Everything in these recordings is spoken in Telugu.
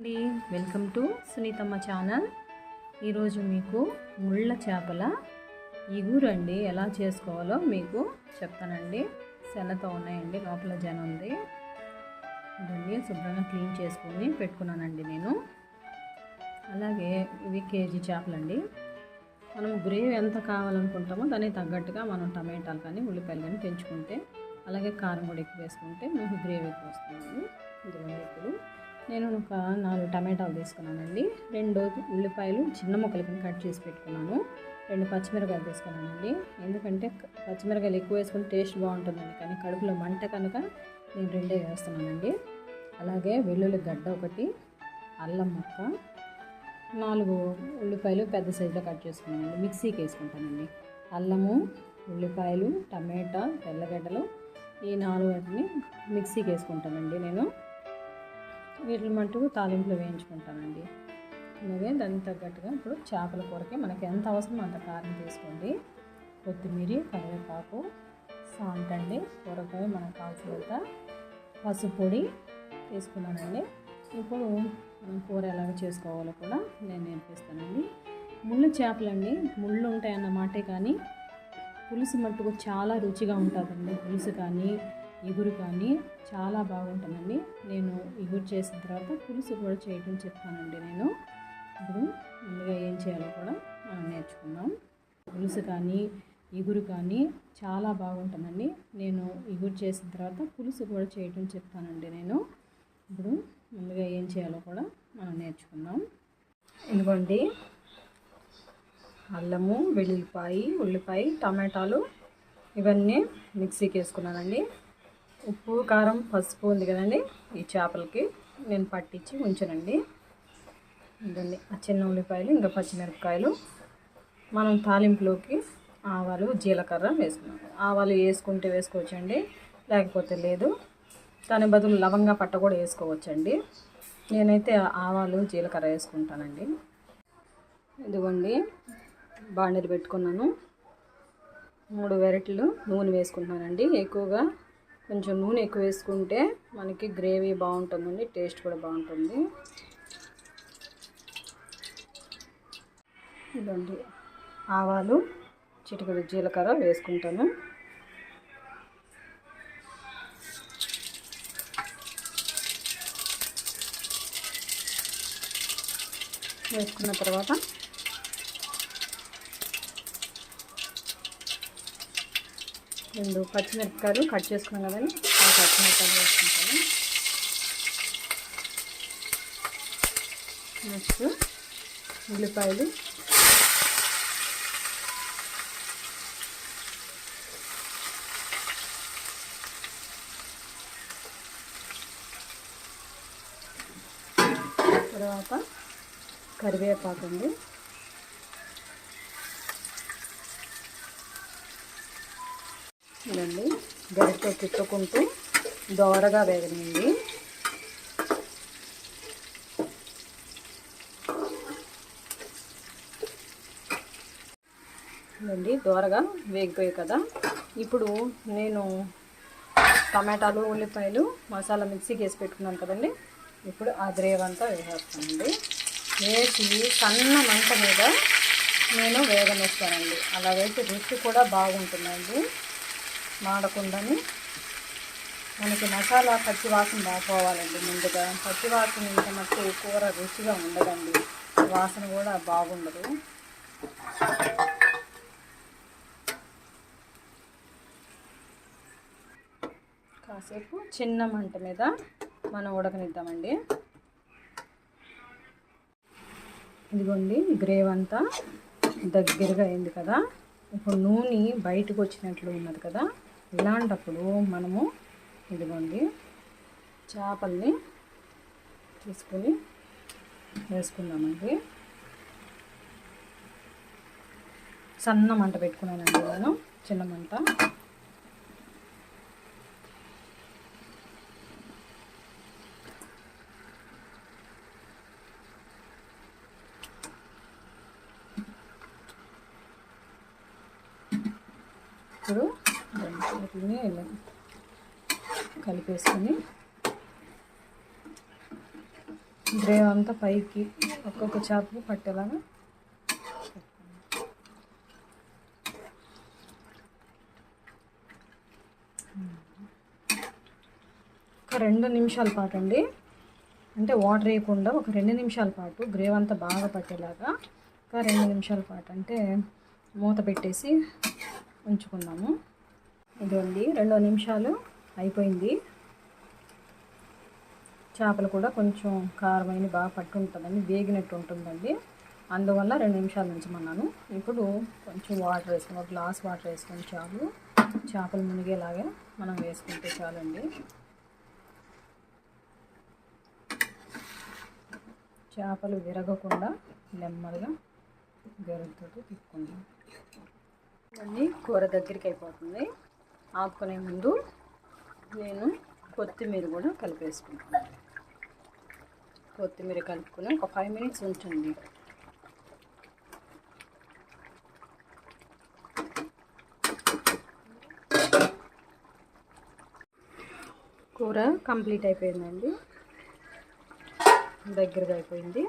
అండి. Welcome to Sunitamma channel. ఈరోజు మీకు ముళ్ళ చేపల ఇగురండి అండి. ఎలా చేసుకోవాలో మీకు చెప్తానండి. శనతో ఉన్నాయండి లోపల జన ఉంది. ఇదండి శుభ్రంగా క్లీన్ చేసుకొని పెట్టుకున్నానండి నేను. అలాగే ఇవి కేజీ చేపలండి. మనం గ్రేవీ ఎంత కావాలనుకుంటామో దానికి తగ్గట్టుగా మనం టమాటాలు కానీ ఉల్లిపాయలు కానీ పెంచుకుంటే అలాగే కారం కూడా ఎక్కువ వేసుకుంటే మనకు గ్రేవీ ఎక్కువ వస్తుంది. ఇదిగోండి ఇప్పుడు నేను ఒక నాలుగు టమాటాలు తీసుకున్నానండి. రెండు ఉల్లిపాయలు చిన్న ముక్కలు కింద కట్ చేసి పెట్టుకున్నాను. రెండు పచ్చిమిరకాయలు తీసుకున్నానండి. ఎందుకంటే క- పచ్చిమిరకాయలు ఎక్కువ వేసుకుని టేస్ట్ బాగుంటుందండి. కానీ కడుపులో మంట కనుక నేను రెండే వేస్తున్నానండి. అలాగే వెల్లుల్లి గడ్డ ఒకటి అల్లం ముక్క నాలుగు ఉల్లిపాయలు పెద్ద సైజులో కట్ చేసుకున్నానండి. మిక్సీకి వేసుకుంటానండి. అల్లము ఉల్లిపాయలు టమాటా తెల్లగడ్డలు ఈ నాలుగు వాటిని మిక్సీకి వేసుకుంటానండి నేను. వీటిని మట్టుకు తాలింపులో వేయించుకుంటానండి అలాగే దానికి తగ్గట్టుగా ఇప్పుడు చేపల కూరకి మనకి ఎంత అవసరమో అంత కారం తీసుకోండి. కొత్తిమీర కరివేపాకు సాల్ట్ అండి. కూరకాయ మనకు కావాల్సినంత పసుపు పొడి తీసుకున్నానండి. ఇప్పుడు మనం కూర ఎలాగ చేసుకోవాలో కూడా నేను నేర్పిస్తానండి. ముళ్ళు చేపలండి. ముళ్ళు ఉంటాయన్నమాటే కానీ పులుసు మట్టుకు చాలా రుచిగా ఉంటుందండి. పులుసు కానీ ఇగురు కానీ చాలా బాగుంటుందండి. నేను ఇగురు చేసిన తర్వాత పులుసు కూడా చేయటం చెప్తానండి నేను. ఇప్పుడు ముందుగా ఏం చేయాలో కూడా మనం నేర్చుకుందాం. పులుసు కానీ ఇగురు కానీ చాలా బాగుంటుందండి. నేను ఇగురు చేసిన తర్వాత పులుసు కూడా చేయటం చెప్తానండి నేను. ఇప్పుడు ముందుగా ఏం చేయాలో కూడా మనం నేర్చుకుందాం. ఇదిగోండి. అల్లము వెల్లుల్లిపాయ ఉల్లిపాయ టమాటాలు ఇవన్నీ మిక్సీకి వేసుకున్నానండి. ఉప్పు కారం పసుపు ఉంది కదండి. ఈ చేపలకి నేను పట్టించి ఉంచానండి. ఇదండి ఆ చిన్న ఉల్లిపాయలు ఇంకా పచ్చిమిరపకాయలు. మనం తాలింపులోకి ఆవాలు జీలకర్ర వేసుకున్నాం ఆవాలు వేసుకుంటే వేసుకోవచ్చండి లేకపోతే లేదు. దాని బదులు లవంగా పట్ట కూడా వేసుకోవచ్చండి. నేనైతే ఆవాలు జీలకర్ర వేసుకుంటానండి. ఇదిగోండి బాండీలు పెట్టుకున్నాను. మూడు వెరైటీలు నూనె వేసుకుంటున్నానండి. ఎక్కువగా కొంచెం నూనె ఎక్కువ వేసుకుంటే మనకి గ్రేవీ బాగుంటుందండి టేస్ట్ కూడా బాగుంటుంది. ఇదండి ఆవాలు చిటికలు జీలకర్ర వేసుకుంటాను. వేసుకున్న తర్వాత రెండు పచ్చిమిరపకాయలు కట్ చేసుకున్నాం కదండి. ఆ పచ్చిమిరపకాయలు వేసుకుంటాను. నెక్స్ట్ ఉల్లిపాయలు. తర్వాత కరివేపాకు అండి ఇదండి గరిటతో తిప్పుకుంటూ దోరగా వేగనండి ఇదండి దోరగా వేగిపోయాయి కదా. ఇప్పుడు నేను టమాటాలు ఉల్లిపాయలు మసాలా మిక్సీకి వేసి పెట్టుకున్నాను కదండి. ఇప్పుడు ఆ గ్రేవ్ అంతా వేసేస్తానండి. వేసి సన్న మంట మీద నేను వేగనిస్తానండి. అలా వేసి రుచి కూడా బాగుంటుందండి. మాడకుండాని మనకి మసాలా పచ్చి వాసన బాగుపోవాలండి ముందుగా. పచ్చి వాసన ఇంత మట్టి కూర రుచిగా ఉండదండి. వాసన కూడా బాగుండదు. కాసేపు చిన్న మంట మీద మనం ఉడకనిద్దామండి. ఇదిగోండి గ్రేవ్ అంతా దగ్గరగా అయింది కదా. ఇప్పుడు నూనె బయటకు వచ్చినట్లు ఉన్నది కదా. ఇలాంటప్పుడు మనము ఇదిగోండి చేపల్ని తీసుకుని వేసుకుందామండి. సన్న మంట పెట్టుకున్నానండి నేను చిన్న మంట. ఇప్పుడు వీటిని ఇలా కలిపేసుకొని గ్రేవ్ అంతా పైకి ఒక్కొక్క చేపకు పట్టేలాగా ఒక రెండు నిమిషాల పాటు అండి. అంటే వాటర్ వేయకుండా ఒక రెండు నిమిషాల పాటు గ్రేవ్ అంతా బాగా పట్టేలాగా ఒక రెండు నిమిషాల పాటు అంటే మూత పెట్టేసి ఉంచుకుందాము. ఇదండి రెండు నిమిషాలు అయిపోయింది. చేపలు కూడా కొంచెం కారమైన బాగా పట్టు ఉంటుందండి వేగినట్టు ఉంటుందండి. అందువల్ల రెండు నిమిషాలు ఉంచమన్నాను. ఇప్పుడు కొంచెం వాటర్ వేసుకుని ఒక గ్లాస్ వాటర్ వేసుకొని చాలు. చేపలు మునిగేలాగా మనం వేసుకుంటే చాలండి. చేపలు విరగకుండా నెమ్మదిగా గరిటతో తిప్పుకుందాం. కూర దగ్గరికి అయిపోతుంది. ఆపుకునే ముందు నేను కొత్తిమీర కూడా కలిపేసుకుంటాను కొత్తిమీర కలుపుకుని ఒక ఫైవ్ మినిట్స్ ఉంచండి. కూర కంప్లీట్ అయిపోయిందండి. దగ్గరగా అయిపోయింది.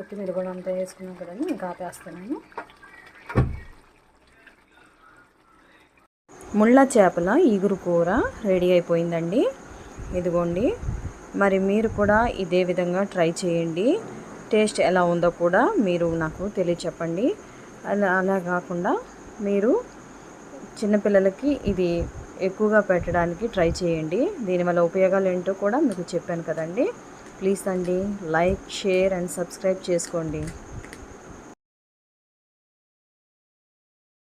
కొత్తిమీర కూడా అంతా వేసుకున్నాం కదండి ఇంకా ఆపేస్తున్నాను. ముళ్ళ చేపల ఈగురు కూర రెడీ అయిపోయిందండి. ఇదిగోండి మరి మీరు కూడా ఇదే విధంగా ట్రై చేయండి. టేస్ట్ ఎలా ఉందో కూడా మీరు నాకు తెలియచెప్పండి. అలా అలా కాకుండా మీరు చిన్నపిల్లలకి ఇది ఎక్కువగా పెట్టడానికి ట్రై చేయండి. దీనివల్ల ఉపయోగాలు ఏంటో కూడా మీకు చెప్పాను కదండి. ప్లీజ్ అండి లైక్ షేర్ అండ్ సబ్స్క్రైబ్ చేసుకోండి.